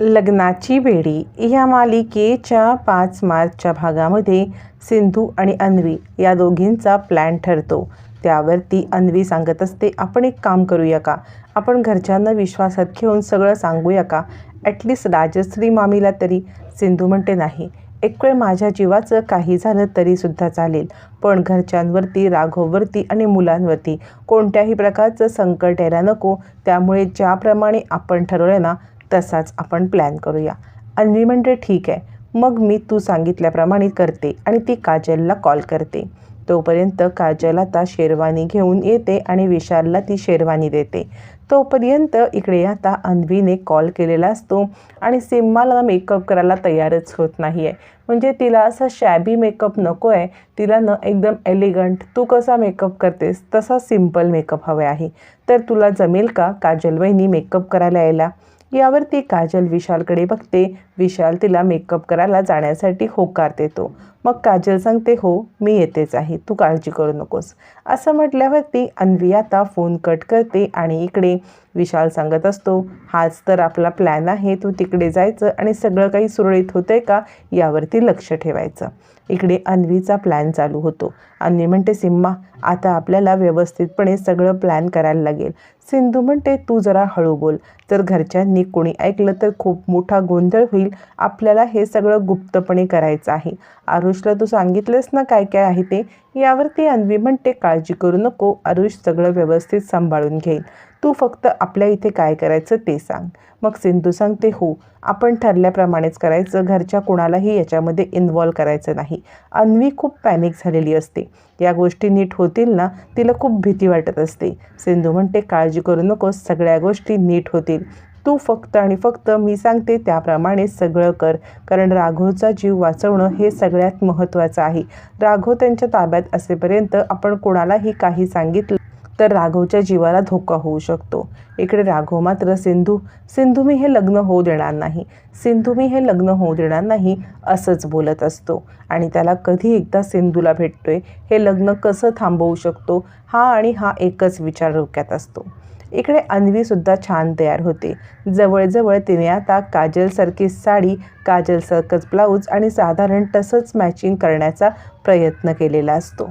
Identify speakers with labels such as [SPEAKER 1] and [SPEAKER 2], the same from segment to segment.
[SPEAKER 1] लग्नाची बेडी या मालिकेच्या पाच मार्चच्या भागामध्ये सिंधू आणि अन्वी या दोघींचा प्लॅन ठरतो. त्यावरती अन्वी सांगत असते आपण एक काम करूया का? आपण घरच्यांना विश्वासात घेऊन सगळं सांगूया का? ॲटलिस्ट राजश्री मामीला तरी. सिंधू म्हणते नाही. एक वेळ माझ्या जीवाचं काही झालं तरीसुद्धा चालेल. पण घरच्यांवरती राघववरती आणि मुलांवरती कोणत्याही प्रकारचं संकट यायला नको. त्यामुळे ज्याप्रमाणे आपण ठरवलं ना तसाच आपण प्लॅन करूया. अन्वी म्हणजे ठीक आहे. मग मी तू सांगितल्याप्रमाणे करते आणि ती काजलला कॉल करते. तोपर्यंत काजल आता शेरवानी घेऊन येते आणि विशालला ती शेरवानी देते. तोपर्यंत इकडे आता अन्वीने कॉल केलेला असतो आणि सिम्माला मेकअप करायला तयारच होत नाही आहे म्हणजे तिला असा शॅबी मेकअप नको आहे तिला न एकदम एलिगंट तू कसा मेकअप करतेस? तसा सिंपल मेकअप हवा आहे. तर तुला जमेल का काजल वहिनी मेकअप करायला यायला? यावरती काजल विशालकडे बघते. विशाल तिला मेकअप करायला जाण्यासाठी होकार देतो. मग काजल सांगते हो मी येतेच आहे. तू काळजी करू नकोस. असं म्हटल्यावरती अन्वी आता फोन कट करते आणि इकडे विशाल सांगत असतो हाच तर आपला प्लॅन आहे तू तिकडे जायचं आणि सगळं काही सुरळीत होतंय का यावरती लक्ष ठेवायचं. इकडे अन्वीचा प्लॅन चालू होतो. अन्वी म्हणते सिम्मा आता आपल्याला व्यवस्थितपणे सगळं प्लॅन करायला लागेल. सिंधू म्हणते तू जरा हळू बोल. जर घरच्यांनी कोणी ऐकलं तर खूप मोठा गोंधळ होईल. आपल्याला हे सगळं गुप्तपणे करायचं आहे. आरुषला तू सांगितलंस ना काय काय आहे ते यावरती अन्वी म्हणते काळजी करू नको आरुष सगळं व्यवस्थित सांभाळून घेईल. तू फक्त आपल्या इथे काय करायचं ते सांग. मग सिंधू सांगते हो आपण ठरल्याप्रमाणेच करायचं. घरच्या कोणालाही याच्यामध्ये इन्वॉल्व करायचं नाही. अन्वी खूप पॅनिक झालेली असते. या गोष्टी नीट होतील ना तिला खूप भीती वाटत असते. सिंधू म्हणते काळजी करू नकोस सगळ्या गोष्टी नीट होतील. तू फक्त आणि फक्त मी सांगते त्याप्रमाणे सगळं कर. कारण राघवचा जीव वाचवणं हे सगळ्यात महत्त्वाचं आहे. राघव त्यांच्या ताब्यात असेपर्यंत आपण कोणालाही काही सांगितलं तर राघवच्या जीवाला धोका होऊ शकतो. इकडे राघव मात्र सिंधू सिंधू मी हे लग्न होऊ देणार नाही. सिंधू मी हे लग्न होऊ देणार नाही असंच बोलत असतो. आणि त्याला कधी एकदा सिंधूला भेटतोय हे लग्न कसं थांबवू शकतो हा आणि हा एकच विचार डोक्यात असतो. इकडे अन्वीसुद्धा छान तयार होते. जवळजवळ तिने आता काजलसारखी साडी काजलसारखंच ब्लाऊज आणि साधारण तसंच मॅचिंग करण्याचा प्रयत्न केलेला असतो.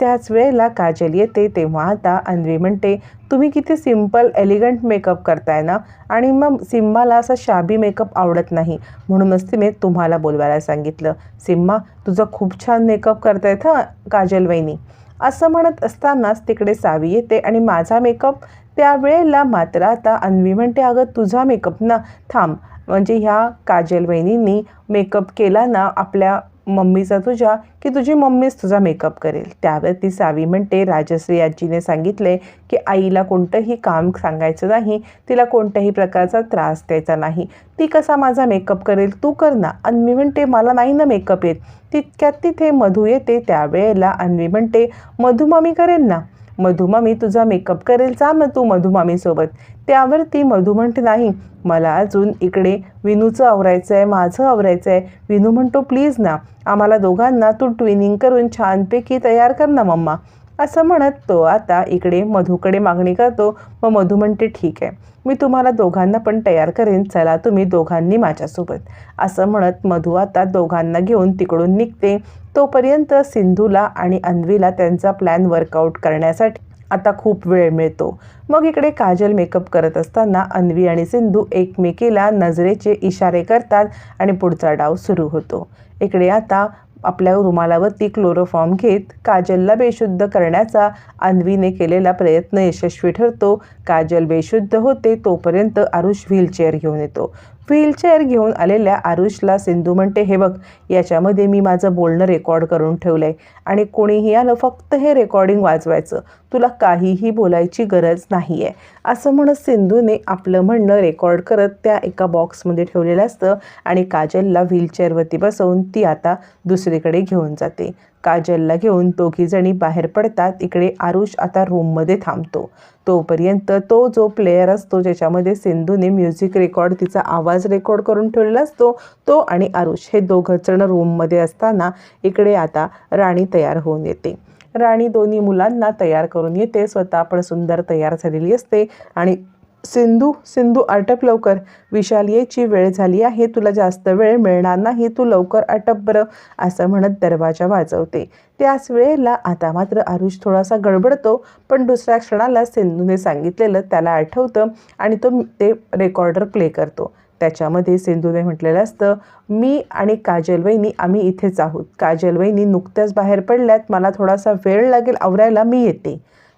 [SPEAKER 1] त्याच वेळेला काजल येते तेव्हा आता अन्वी म्हणते तुम्ही किती सिंपल एलिगंट मेकअप करताय ना? आणि मग सिम्माला असा शाबी मेकअप आवडत नाही. म्हणूनच तिने तुम्हाला बोलवायला सांगितलं सिम्मा तुझं खूप छान मेकअप करतायत हां काजल वहिनी. असं म्हणत असतानाच तिकडे सावी येते आणि माझा मेकअप त्यावेळेला मात्र आता अन्वी म्हणते अगं तुझा मेकअप ना थांब. म्हणजे ह्या काजल वहिनींनी मेकअप केला ना आपल्या मम्मीचा तुझ्या की तुझी मम्मीच तुझा मेकअप करेल. त्यावर ती सावी म्हणते राजश्री आजीने सांगितले की आईला कोणतंही काम सांगायचं नाही तिला कोणत्याही प्रकारचा त्रास द्यायचा नाही. ती कसा माझा मेकअप करेल? तू कर ना. अन्वी म्हणते मला नाही ना मेकअप येत. तितक्यात तिथे मधू येते त्यावेळेला अन्वी म्हणते मधू मामी करेल ना. मधुमामी तुझा मेकअप करेल जा ना तू मधुमामीसोबत. त्यावर ती मधू म्हणते नाही मला अजून इकडे विनूचं आवरायचं आहे माझं आवरायचं आहे विनू म्हणतो प्लीज ना आम्हाला दोघांना तू ट्विनिंग करून छानपैकी तयार कर ना मम्मा. असं म्हणत तो आता इकडे मधूकडे मागणी करतो. मग मधू म्हणते ठीक आहे मी तुम्हाला दोघांना पण तयार करेन. चला तुम्ही दोघांनी माझ्यासोबत. असं म्हणत मधू आता दोघांना घेऊन तिकडून निघते. तोपर्यंत सिंधूला आणि अन्वीला त्यांचा प्लॅन वर्कआउट करण्यासाठी आता खूप वेळ मिळतो. मग इकडे काजल मेकअप करत असताना अन्वी आणि सिंधू एकमेकीला नजरेचे इशारे करतात आणि पुढचा डाव सुरू होतो. इकडे आता आपल्या रुमालावरती क्लोरोफॉर्म घेत काजलला बेशुद्ध करण्याचा अन्वीने केलेला प्रयत्न यशस्वी ठरतो. काजल बेशुद्ध होते तोपर्यंत आरुष व्हीलचेअर घेऊन येतो. व्हीलचेअर घेऊन आलेल्या आरुषला सिंधू म्हणते हे बघ याच्यामध्ये मी माझं बोलणं रेकॉर्ड करून ठेवलं आहे आणि कोणीही आलं फक्त हे रेकॉर्डिंग वाजवायचं. तुला काहीही बोलायची गरज नाही आहे असं म्हणत सिंधूने आपलं म्हणणं रेकॉर्ड करत त्या एका बॉक्समध्ये ठेवलेलं असतं आणि काजलला व्हीलचेअरवरती बसवून ती आता दुसरीकडे घेऊन जाते. काजलला घेऊन दोघीजणी बाहेर पडतात. इकडे आरुष आता रूममध्ये थांबतो. तोपर्यंत तो जो प्लेयर असतो ज्याच्यामध्ये सिंधूने म्युझिक रेकॉर्ड तिचा आवाज रेकॉर्ड करून ठेवलेला असतो तो आणि आरुष हे दोघं जण रूममध्ये असताना इकडे आता राणी तयार होऊन येते. राणी दोन्ही मुलांना तयार करून येते. स्वतः पण सुंदर तयार झालेली असते आणि सिंधू सिंधू अटप लवकर. विशाल यायची वेळ झाली आहे तुला जास्त वेळ मिळणार नाही तू लवकर अटप बरं असं म्हणत दरवाजा वाजवते. त्याच वेळेला आता मात्र आरुष थोडासा गडबडतो पण दुसऱ्या क्षणाला सिंधूने सांगितलेलं त्याला आठवतं आणि तो ते रेकॉर्डर प्ले करतो. त्याच्यामध्ये सिंधूने म्हटलेलं असतं मी आणि काजल वहिनी आम्ही इथेच आहोत. काजल वहिनी नुकत्याच बाहेर पडल्यात मला थोडासा वेळ लागेल आवरायला मी येते.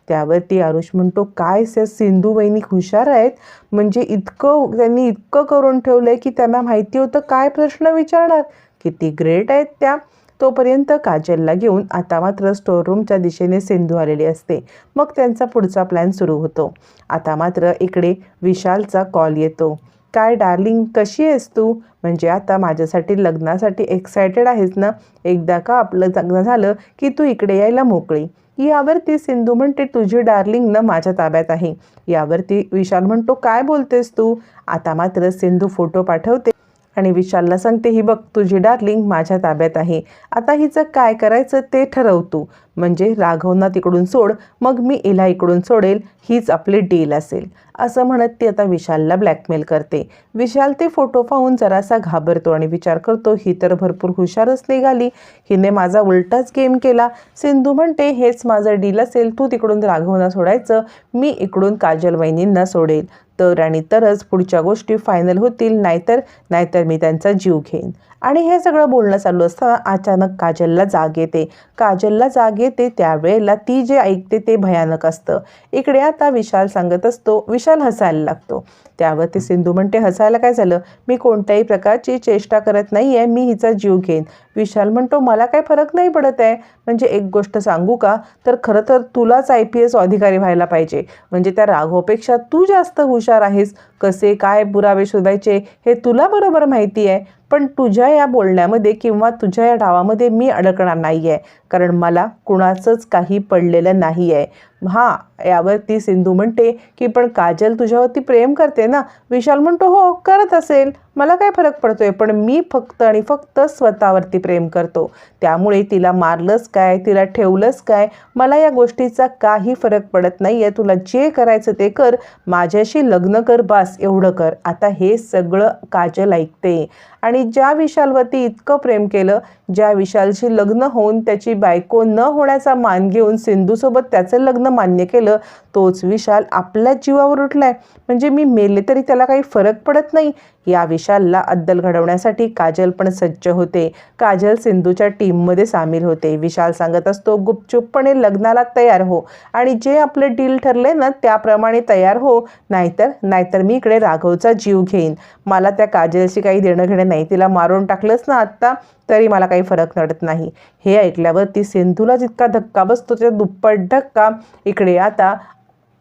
[SPEAKER 1] त्यावरती आरुष म्हणतो काय से सिंधू वहिनी हुशार आहेत. म्हणजे इतकं त्यांनी इतकं करून ठेवलं आहे की त्यांना माहिती होतं काय प्रश्न विचारणार. किती ग्रेट आहेत त्या. तोपर्यंत काजलला घेऊन आता मात्र स्टोअररूमच्या दिशेने सिंधू आलेली असते. मग त्यांचा पुढचा प्लॅन सुरू होतो. आता मात्र इकडे विशालचा कॉल येतो. काय डार्लिंग कशी आहेस तू? म्हणजे आता माझ्यासाठी लग्नासाठी एक्सायटेड आहेस ना? एकदा का आपलं लग्न झालं की तू इकडे यायला मोकळी? यावरती सिंधू म्हणते तुझी डार्लिंग न माझ्या ताब्यात आहे. यावरती विशाल म्हणतो काय बोलतेस तू? आता मात्र सिंधू फोटो पाठवते. आणि विशालला सांगते ही बघ तुझी डार्लिंग माझ्या ताब्यात आहे. आता हिचं काय करायचं ते ठरव तू. म्हणजे राघवना तिकडून सोड मग मी इला इकडून सोडेल हीच आपली डील असेल. असं म्हणत ती आता विशालला ब्लॅकमेल करते. विशाल ते फोटो पाहून जरासा घाबरतो आणि विचार करतो ही तर भरपूर हुशारच निघाली. हिने माझा उलटाच गेम केला. सिंधू म्हणते हेच माझं डील असेल तू तिकडून राघवना सोडायचं मी इकडून काजल वहिनींना सोडेल. तर आणि तरच पुढच्या गोष्टी फायनल होतील नाहीतर नाहीतर मी त्यांचा जीव घेईन. आणि हे सगळं बोलणं चालू असताना अचानक काजलला जाग येते. काजलला जाग येते त्यावेळेला ती जे ऐकते ते भयानक असतं. इकडे आता विशाल सांगत असतो विशाल हसायला लागतो. त्यावर ते सिंधू म्हणते हसायला काय झालं? मी कोणत्याही प्रकारची चेष्टा करत नाही आहे मी हिचा जीव घेईन. विशाल म्हणतो मला काय फरक नाही पडत आहे? म्हणजे एक गोष्ट सांगू का? तर खरं तर तुलाच आय पी एस अधिकारी व्हायला पाहिजे. म्हणजे त्या राघवपेक्षा तू जास्त हुशार आहेस. कसे काय पुरावे शोधायचे हे तुला बरोबर माहिती आहे. पण तुझ्या या बोलण्यामध्ये किंवा तुझ्या या डावामध्ये मी अडकणार नाही आहे कारण मला कुणाचंच काही पडलेलं नाही आहे हां यावरती सिंधू म्हणते की पण काजल तुझ्यावरती प्रेम करते ना. विशाल म्हणतो हो करत असेल. मला काय फरक पडतोय? पण मी फक्त आणि फक्त स्वतःवरती प्रेम करतो. त्यामुळे तिला मारलंच काय? तिला ठेवलंच काय? मला या गोष्टीचा काही फरक पडत नाही आहे तुला जे करायचं ते कर. माझ्याशी लग्न कर बास. एवढं कर. आता हे सगळं काजल ऐकते. आणि ज्या विशालवरती इतकं प्रेम केलं ज्या विशालशी लग्न होऊन त्याची बायको न होण्याचा मान घेऊन सिंधूसोबत त्याचं लग्न मान्य केलं तोच विशाल आपल्याच जीवावर उठलाय. म्हणजे मी मेले तरी त्याला काही फरक पडत नाही. या विशालला अद्दल घडवण्यासाठी काजल पण सज्ज होते. काजल सिंधूच्या टीममध्ये सामील होते. विशाल सांगत असतो गुपचूपपणे लग्नाला तयार हो आणि जे आपले डील ठरले ना त्याप्रमाणे तयार हो. नाहीतर नाहीतर मी इकडे राघवचा जीव घेईन. मला त्या काजलशी काही देणं घेणं नाही. तिला मारून टाकलंच ना आत्ता तरी मला काही फरक नडत नाही. हे ऐकल्यावर ती सिंधूला जितका धक्का बसतो त्या दुप्पट धक्का. इकडे आता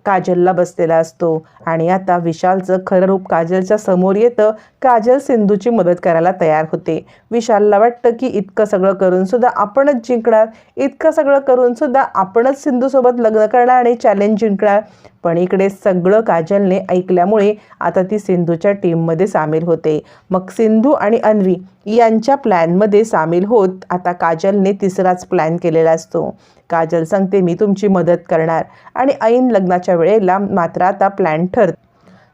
[SPEAKER 1] काजलला बसलेला असतो. आणि आता विशालचं खरं रूप काजलच्या समोर येतं. काजल सिंधूची मदत करायला तयार होते. विशालला वाटतं की इतकं सगळं करूनसुद्धा आपणच जिंकणार. इतकं सगळं करूनसुद्धा आपणच सिंधूसोबत लग्न करणार आणि चॅलेंज जिंकणार. पण इकडे सगळं काजलने ऐकल्यामुळे आता ती सिंधूच्या टीममध्ये सामील होते. मग सिंधू आणि अन्वी यांच्या प्लॅनमध्ये सामील होत. आता काजलने तिसराच प्लॅन केलेला असतो. काजल सांगते मी तुमची मदत करणार आणि ऐन लग्नाच्या वेळेला मात्र आता प्लॅन ठरत.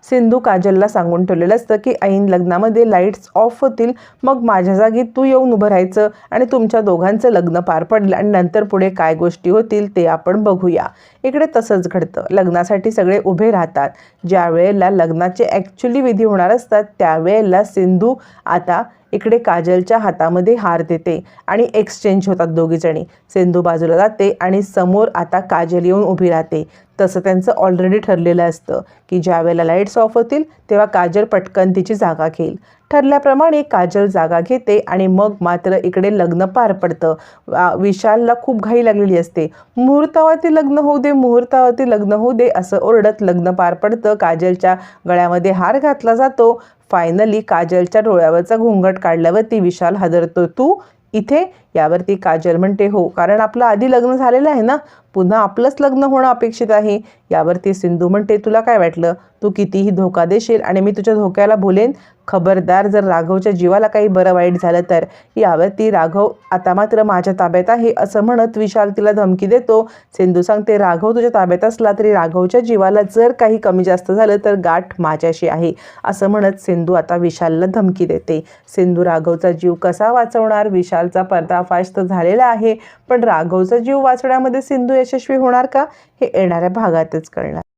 [SPEAKER 1] सिंधू काजलला सांगून ठेवलेलं असतं की ऐन लग्नामध्ये लाईट्स ऑफ होतील. मग माझ्या जागी तू येऊन उभं राहायचं आणि तुमच्या दोघांचं लग्न पार पडलं आणि नंतर पुढे काय गोष्टी होतील ते आपण बघूया. इकडे तसंच घडतं. लग्नासाठी सगळे उभे राहतात. ज्या वेळेला लग्नाचे ॲक्च्युली विधी होणार असतात त्यावेळेला सिंधू आता इकडे काजलच्या हातामध्ये हार देते आणि एक्सचेंज होतात दोघीजणी सिंधू बाजूला जाते आणि समोर आता काजल येऊन उभी राहते. तसं त्यांचं ऑलरेडी ठरलेलं असतं की ज्या वेळेला लाईट्स ऑफ होतील तेव्हा काजल पटकन तिची जागा घेईल. ठरल्याप्रमाणे काजल जागा घेते आणि मग मात्र इकडे लग्न पार पडतं. विशालला खूप घाई लागलेली असते. मुहूर्तावरती लग्न होऊ दे मुहूर्तावरती लग्न होऊ दे असं ओरडत लग्न पार पडतं. काजलच्या गळ्यामध्ये हार घातला जातो. फायनली काजलच्या डोळ्यावरचा घुंगट काढल्यावर ती विशाल हादरतो. तू इथे यावरती काजल म्हणते हो कारण आपलं आधी लग्न झालेलं आहे ना पुन्हा आपलंच लग्न होणं अपेक्षित आहे. यावरती सिंधू म्हणते तुला काय वाटलं? तू कितीही धोका देशील आणि मी तुझ्या धोक्याला बोलेन खबरदार जर राघवच्या जीवाला काही बरं वाईट झालं तर? यावरती राघव आता मात्र माझ्या ताब्यात आहे असं म्हणत विशाल तिला धमकी देतो. सिंधू सांगते राघव तुझ्या ताब्यात असला तरी राघवच्या जीवाला जर काही कमी जास्त झालं तर गाठ माझ्याशी आहे असं म्हणत सिंधू आता विशालला धमकी देते. सिंधू राघवचा जीव कसा वाचवणार? विशालचा पर्दाफाश तर झालेला आहे. पण राघवचा जीव वाचवण्यामध्ये सिंधू यशस्वी होणार का? हे येणाऱ्या भागातच कळणार.